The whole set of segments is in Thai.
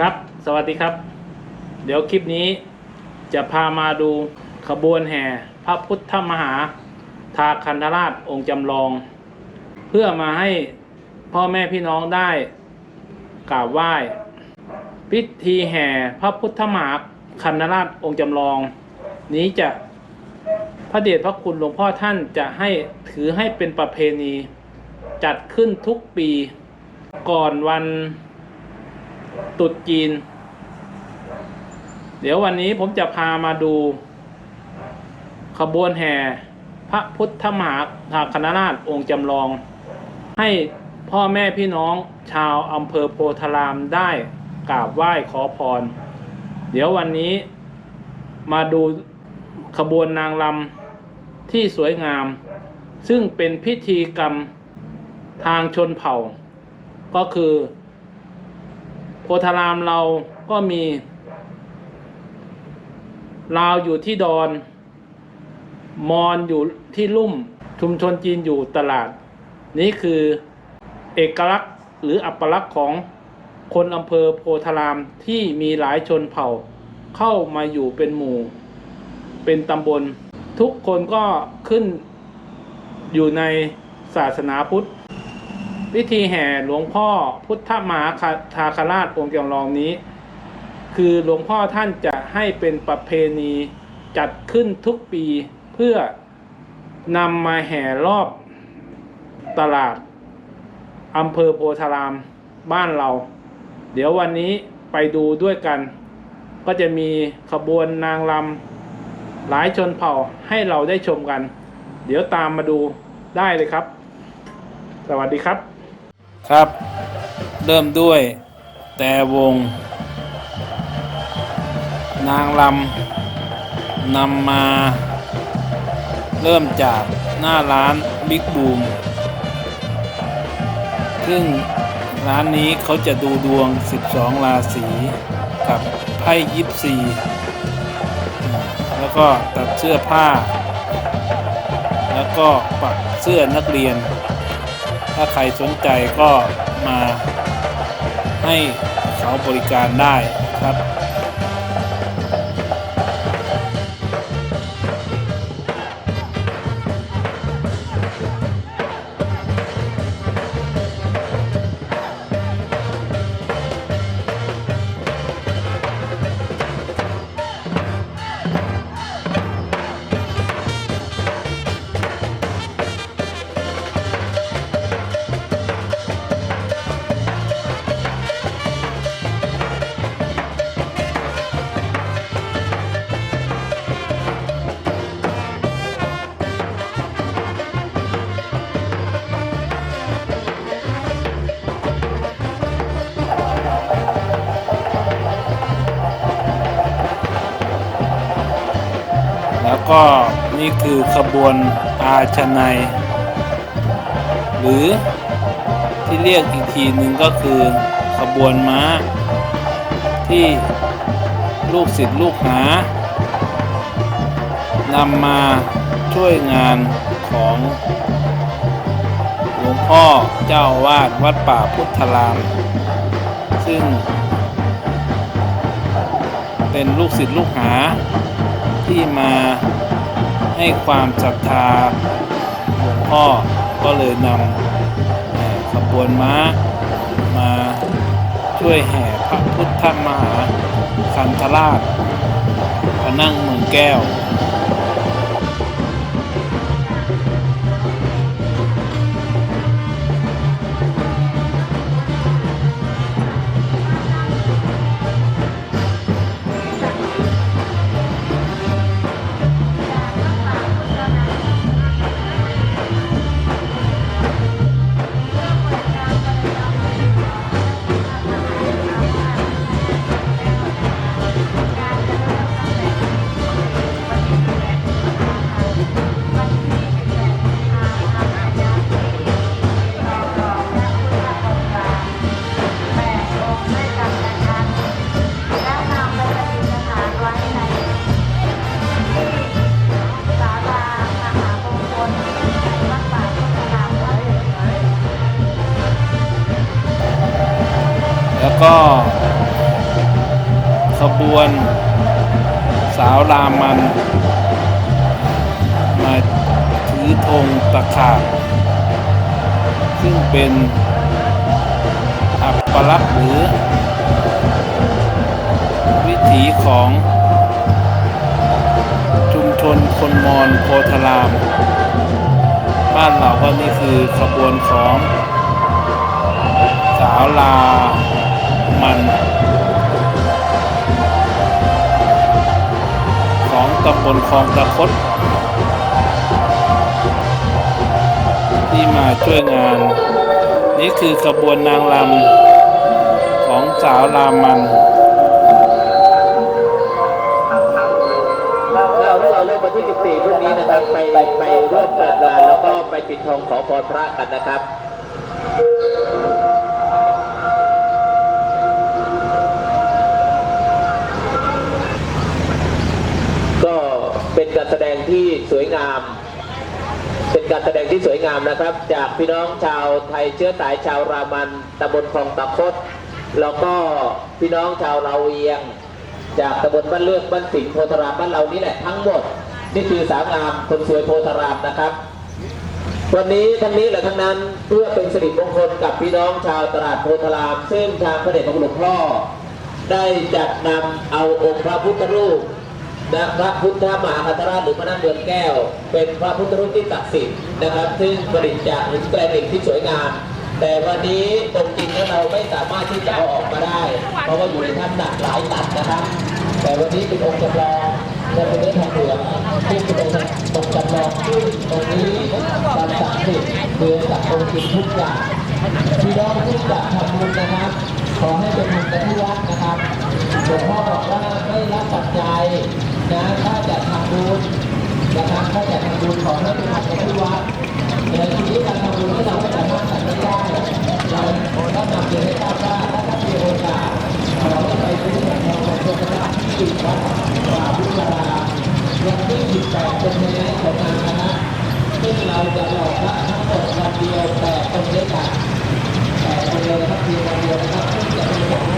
ครับ สวัสดีครับ เดี๋ยวคลิปนี้จะพามาดูขบวนแห่พระพุทธมหาทาคันธราชองค์จำลอง เพื่อมาให้พ่อแม่พี่น้องได้กราบไหว้ พิธีแห่พระพุทธมหาคันธราชองค์จำลอง นี้จะพระเดชพระคุณหลวงพ่อท่านจะให้ถือให้เป็นประเพณี จัดขึ้นทุกปีก่อนวัน ตรุษจีน เดี๋ยววันนี้ผมจะพามาดู ขบวนแห่ พระพุทธมหาทาคณราชองค์จำลอง ให้พ่อแม่พี่น้องชาวอำเภอโพธารามได้กราบไหว้ขอพร เดี๋ยววันนี้มาดูขบวนนางลำที่สวยงาม ซึ่งเป็นพิธีกรรมทางชนเผ่า ก็คือ โพธารามเราก็มีลาวอยู่ที่ดอน มอนอยู่ที่ลุ่ม ชุมชนจีนอยู่ตลาด นี่คือเอกลักษณ์หรืออัปลักษณ์ของคนอำเภอโพธารามที่มีหลายชนเผ่า เข้ามาอยู่เป็นหมู่ เป็นตำบล ทุกคนก็ขึ้นอยู่ในศาสนาพุทธ พิธีแห่หลวงพ่อพุทธมหาทาคราชองค์จำลองนี้ คือหลวงพ่อท่านจะให้เป็นประเพณีจัดขึ้นทุกปีเพื่อนำมาแห่รอบตลาดอำเภอโพธารามบ้านเรา เดี๋ยววันนี้ไปดูด้วยกัน ก็จะมีขบวนนางลำหลายชนเผ่าให้เราได้ชมกัน เดี๋ยวตามมาดูได้เลยครับ สวัสดีครับ ครับ เริ่มด้วย แต่วง นางลำนำมา เริ่มจากหน้าร้านบิ๊กบูมซึ่งร้านนี้เขาจะดูดวง 12 ราศีกับไพ่ยิปซีแล้วก็ตัดเสื้อผ้า แล้วก็ปักเสื้อนักเรียน ถ้าใครสนใจก็มาให้เขาบริการได้ คือขบวนอาชนัย หรือที่เรียกอีกทีหนึ่งก็คือขบวนม้า ที่ลูกศิษย์ลูกหานำมาช่วยงานของหลวงพ่อเจ้าวาดวัดป่าพุทธราม ซึ่งเป็นลูกศิษย์ลูกหาที่มา ให้ความศรัทธาหลวงพ่อก็เลยนำขบวนม้ามาช่วยแห่พระพุทธมหาคันธราชพระนั่งเมืองแก้ว ก็ขบวนสาวรามัน มาถือธงตะขาบซึ่งเป็นอัปลักษณ์หรือ วิถีของชุมชนคนมอญโพธาราม บ้านเราก็นี่คือขบวนของสาวลา มันของตำบลคลองตะคดที่มาช่วยงาน นี่คือขบวนนางรำของสาวรามันเราเราเริ่มวันที่ 14พรุ่งนี้นะครับ ไปไปร่วมเปิดงานแล้วก็ไปปิดทองขอพรพระกันนะครับ ก็เป็น การแสดงที่สวยงาม เป็นการแสดงที่สวยงามนะครับ จากพี่น้องชาวไทยเชื้อสายชาวรามันตำบลคลองตะคดแล้วก็พี่น้องชาวเราเวียง จากตำบลบ้านเลือกบ้านสิงห์โพธารามบ้านเรานี่แหละทั้งหมดนี่คือสาวงามคนสวยโพธารามนะครับ วันนี้ทั้งนี้และทั้งนั้นเพื่อเป็นสิริมงคลกับพี่น้องชาวตลาดโพธาราม ซึ่งทางพระเดชพระคุณหลวงพ่อได้จัดนำเอาองค์พระพุทธรูป นะพระพุทธมหาคัตราชหรือพระนั่งเดือนแก้ว เป็นพระพุทธรูปที่ศักดิ์สิทธิ์นะครับ ซึ่งประดิษฐ์จากหินแกรนิตที่สวยงาม แต่วันนี้องจริงแล้วเราไม่สามารถที่จะเอาออกมาได้ เพราะว่าอยู่ในถ้ำหนักหลายตันนะครับ แต่วันนี้เป็นองค์จำลองจะเป็นเนื้อทองเหลืองที่เป็นองค์จำลองซึ่ตรงนี้ความศักดิ์สิทธิ์เกินจากองค์จริงทุกอย่างพี่น้องที่จะทำบุญนะครับ ขอให้เป็นบุญกันที่วัดนะครับหลวงพ่อบอกว่าไม่รับปัจจัย นะถ้าจะทำบุญนะครับถ้าจะทำบุญขอให้เป็นบุญกันที่วัดในชีวิตการทำบุญที่เราไม่สามารถทำได้ เราต้องนำเรียนให้ทราบว่าถ้าท่านมีโอกาสขอให้ไปซื้อของทองของตัวพระที่วัดป่าพุทธาวันที่18เป็นในของงานคณะซึ่งเราจะหล่อพระทั้งหมดวันเดียวแต่คนด้วยกันแต่คนเดียวนะครับเพียงคนเดียวนะครับซึ่งจะเป็น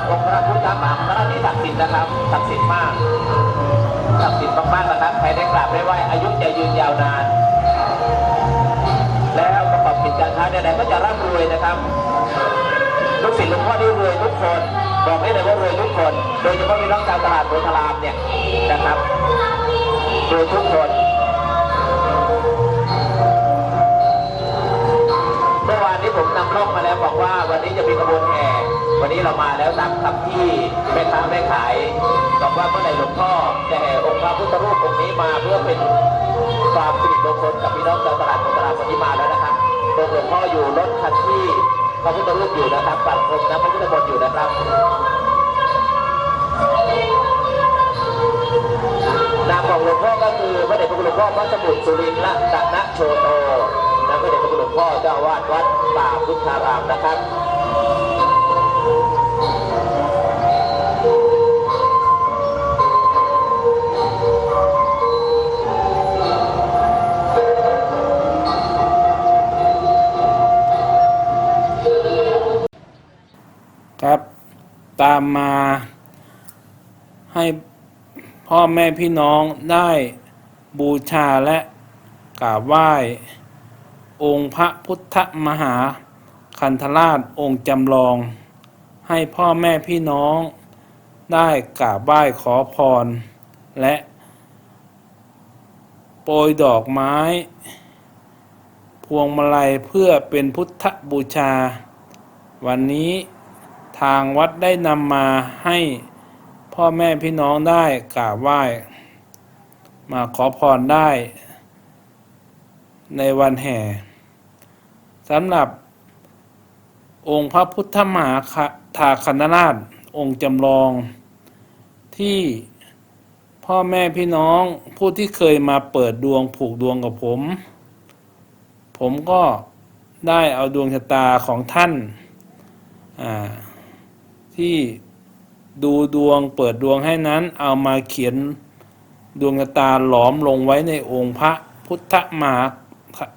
องของค์พระพุทธมหาพระที่ศักดิ์สิทธิ์นะครับศักดิ์สิทธิ์มากศักดิ์สิทธิ์มากๆนะครับใครได้กราบได้ไหวอายุจะยืนยาวนาน แล้วประกอบกิจการค้าใดๆก็จะร่ำรวยนะครับลูกศิษย์หลวงพ่อนี่รวยทุกคนบอกได้เลยว่ารวยทุกคน โดยเฉพาะพี่น้องชาวตลาดโพธารามเนี่ยนะครับรวยทุกคนเมื่อวานนี้ผมนำร่องมาแล้วบอกว่าวันนี้จะมีขบวนแห่ วันนี้เรามาแล้วตามคำที่แม่ค้าแม่ขายบอกว่าเมื่อไหร่หลวงพ่อจะแห่องค์พระพุทธรูปองค์นี้มาเพื่อเป็นความสิริมงคลกับพี่น้องชาวตลาดโพธารามวันนี้มาแล้วนะครับตรงหลวงพ่ออยู่รถคันที่พระพุทธรูปอยู่นะครับปัดพรมนะพระพุทธมนต์อยู่นะครับนามของหลวงพ่อก็คือพระเดชพระคุณหลวงพ่อพระสมุทรสุรินทร์ละตนะโชโตนะพระเดชพระคุณหลวงพ่อเจ้าวาดวัดป่าพุทธารามนะครับ ตามมาให้พ่อแม่พี่น้องได้บูชาและกราบไหว้ องค์พระพุทธมหาคันธราชองค์จำลอง ให้พ่อแม่พี่น้องได้กราบไหว้ขอพร และโปรยดอกไม้ พวงมาลัยเพื่อเป็นพุทธบูชา วันนี้ ทางวัดได้นำมาให้พ่อแม่พี่น้องได้กราบไหว้ มาขอพรได้ ในวันแห่สำหรับ องค์พระพุทธมหาทาคณราช องค์จำลอง ที่พ่อแม่พี่น้องผู้ที่เคยมาเปิดดวงผูกดวงกับผม ผมก็ได้เอาดวงชะตาของท่าน อ่า ที่ดูดวงเปิดดวงให้นั้น เอามาเขียนดวงชะตาหลอมลงไว้ในองค์พระพุทธมหา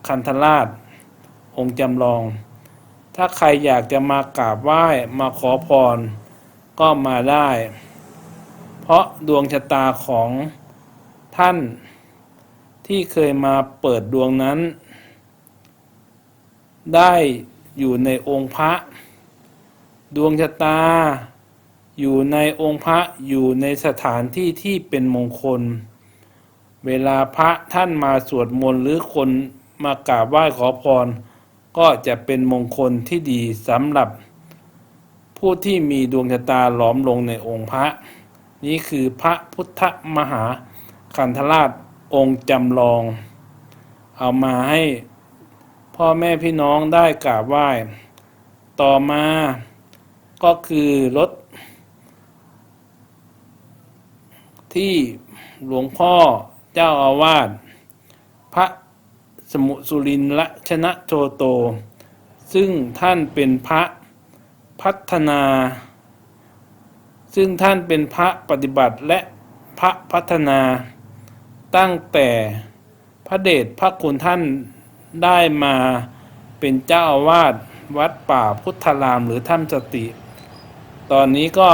คันธราช องค์จำลอง ถ้าใครอยากจะมากราบไหว้มาขอพร ก็มาได้ เพราะดวงชะตาของท่านที่เคยมาเปิดดวงนั้น ได้อยู่ในองค์พระ ดวงชะตา อยู่ในองค์พระอยู่ในสถานที่ที่เป็นมงคล เวลาพระท่านมาสวดมนต์หรือคนมากราบไหว้ขอพร ก็จะเป็นมงคลที่ดีสำหรับ ผู้ที่มีดวงชะตาหลอมลงในองค์พระ นี้คือพระพุทธมหาคันธราชองค์จำลอง เอามาให้พ่อแม่พี่น้องได้กราบไหว้ ต่อมา ก็คือรถ ที่หลวงพ่อเจ้าอาวาสพระสมุสุรินละชนะโชโต ซึ่งท่านเป็นพระพัฒนา ซึ่งท่านเป็นพระปฏิบัติและพระพัฒนา ตั้งแต่พระเดชพระคุณท่านได้มาเป็นเจ้าอาวาสวัดป่าพุทธารามหรือถ้ำสติ ตอนนี้ก็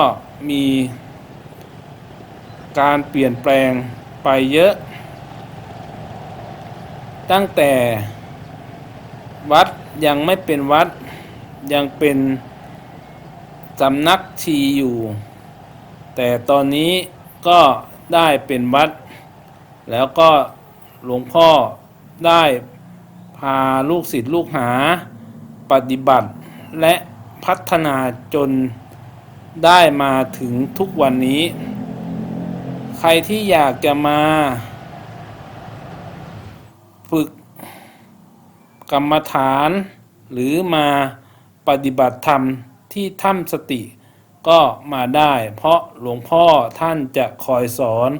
มีการเปลี่ยนแปลงไปเยอะ ตั้งแต่วัดยังไม่เป็นวัดยังเป็นสำนักชีอยู่ แต่ตอนนี้ก็ได้เป็นวัด แล้วก็หลวงพ่อได้พาลูกศิษย์ลูกหาปฏิบัติและพัฒนาจน ได้มาถึงทุกวันนี้ ใครที่อยากจะมา ฝึกกรรมฐาน หรือมาปฏิบัติธรรมที่ถ้ำสติก็มาได้ เพราะหลวงพ่อท่านจะคอยสอน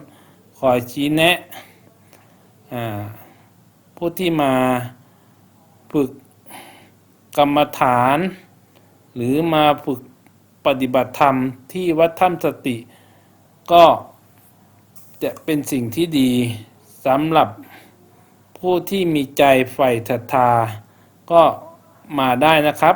คอยชี้แนะผู้ที่มาฝึกกรรมฐาน หรือมาฝึก ปฏิบัติธรรมที่วัดถ้ำสติ ก็จะเป็นสิ่งที่ดีสำหรับผู้ที่มีใจใฝ่ศรัทธา ก็มาได้นะครับ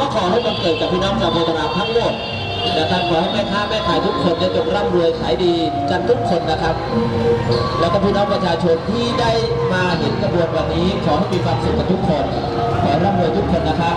ก็ขอให้มันเกิดกับพี่น้องชาวโพธารามทั้งหมดนะครับขอให้แม่ค้าแม่ขายทุกคนจะจงร่ำรวยขายดีกันทุกคนนะครับ แล้วก็พี่น้องประชาชนที่ได้มาเห็นกระบวนวันนี้ ขอให้มีความสุขกับทุกคน ขอร่ำรวยทุกคนนะครับ